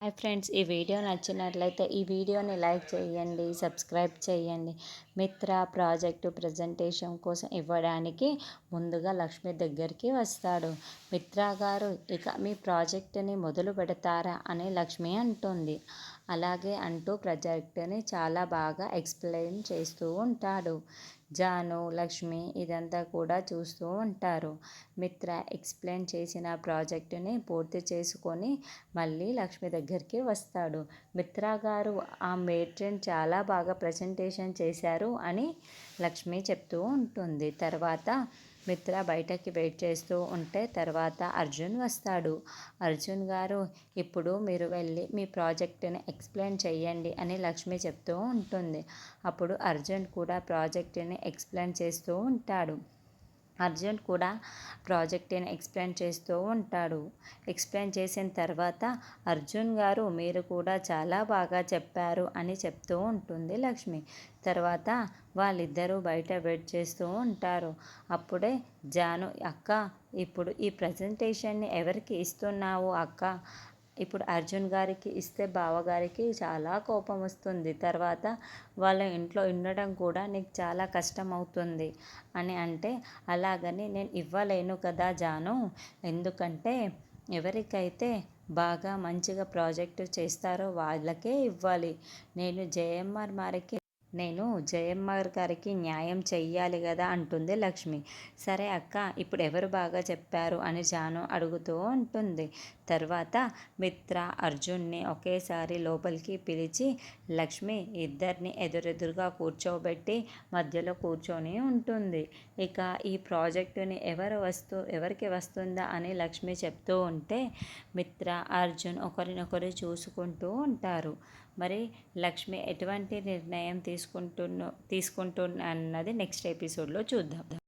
Hi friends ఈ video నచ్చినట్లయితే ఈ వీడియోని లైక్ చేయండి సబ్స్క్రైబ్ చేయండి. మిత్ర ప్రాజెక్టు ప్రజెంటేషన్ కోసం ఇవ్వడానికి ముందుగా లక్ష్మి దగ్గరికి వస్తాడు. మిత్ర గారు ఇక మీ ప్రాజెక్టుని మొదలు పెడతారా? అని లక్ష్మి అంటుంది. అలాగే అంటూ ప్రాజెక్టుని చాలా బాగా ఎక్స్ప్లెయిన్ చేస్తూ ఉంటాడు. జాను లక్ష్మి ఇదంతా కూడా చూస్తూ ఉంటారు. మిత్ర ఎక్స్ప్లెయిన్ చేసిన ప్రాజెక్టుని పూర్తి చేసుకొని మళ్ళీ లక్ష్మి దగ్గరికి వస్తాడు. మిత్ర గారు ఆ మేట్రిన్ చాలా బాగా ప్రజెంటేషన్ చేశారు అని లక్ష్మి చెప్తూ ఉంటుంది. తర్వాత మిత్ర బయటకి వెయిట్ చేస్తూ ఉంటే తర్వాత అర్జున్ వస్తాడు. అర్జున్ గారు ఇప్పుడు మీరు వెళ్ళి మీ ప్రాజెక్టుని ఎక్స్ప్లెయిన్ చేయండి అని లక్ష్మి చెప్తూ ఉంటుంది. అప్పుడు అర్జున్ కూడా ప్రాజెక్టుని ఎక్స్ప్లెయిన్ చేస్తూ ఉంటాడు. అర్జున్ కూడా ప్రాజెక్ట్ని ఎక్స్ప్లెయిన్ చేస్తూ ఉంటాడు. ఎక్స్ప్లెయిన్ చేసిన తర్వాత అర్జున్ గారు మీరు కూడా చాలా బాగా చెప్పారు అని చెప్తూ ఉంటుంది లక్ష్మి. తర్వాత వాళ్ళిద్దరూ బయట వెయిట్ చేస్తూ ఉంటారు. అప్పుడే జాను అక్క ఇప్పుడు ఈ ప్రజెంటేషన్ని ఎవరికి ఇస్తున్నావు అక్క? ఇప్పుడు అర్జున్ గారికి ఇస్తే బావగారికి చాలా కోపం వస్తుంది. తర్వాత వాళ్ళ ఇంట్లో ఉండడం కూడా నీకు చాలా కష్టం అవుతుంది అని అంటే అలాగని నేను ఇవ్వలేను కదా జాను. ఎందుకంటే ఎవరికైతే బాగా మంచిగా ప్రాజెక్టు చేస్తారో వాళ్ళకే ఇవ్వాలి. నేను జేఎంఆర్ మారికి నేను జయమ్మ గారికి న్యాయం చెయ్యాలి కదా అంటుంది లక్ష్మి. సరే అక్క ఇప్పుడు ఎవరు బాగా చెప్పారు అని జాను అడుగుతూ ఉంటుంది. తర్వాత మిత్ర అర్జున్ని ఒకేసారి లోపలికి పిలిచి లక్ష్మి ఇద్దరిని ఎదురెదురుగా కూర్చోబెట్టి మధ్యలో కూర్చొని ఉంటుంది. ఇక ఈ ప్రాజెక్టుని ఎవరు వస్తూ ఎవరికి వస్తుందా అని లక్ష్మి చెప్తూ ఉంటే మిత్ర అర్జున్ ఒకరినొకరు చూసుకుంటూ ఉంటారు. మరి లక్ష్మి ఎటువంటి నిర్ణయం తీసుకుంటున్న తీసుకుంటున్నా అన్నది నెక్స్ట్ ఎపిసోడ్లో చూద్దాం.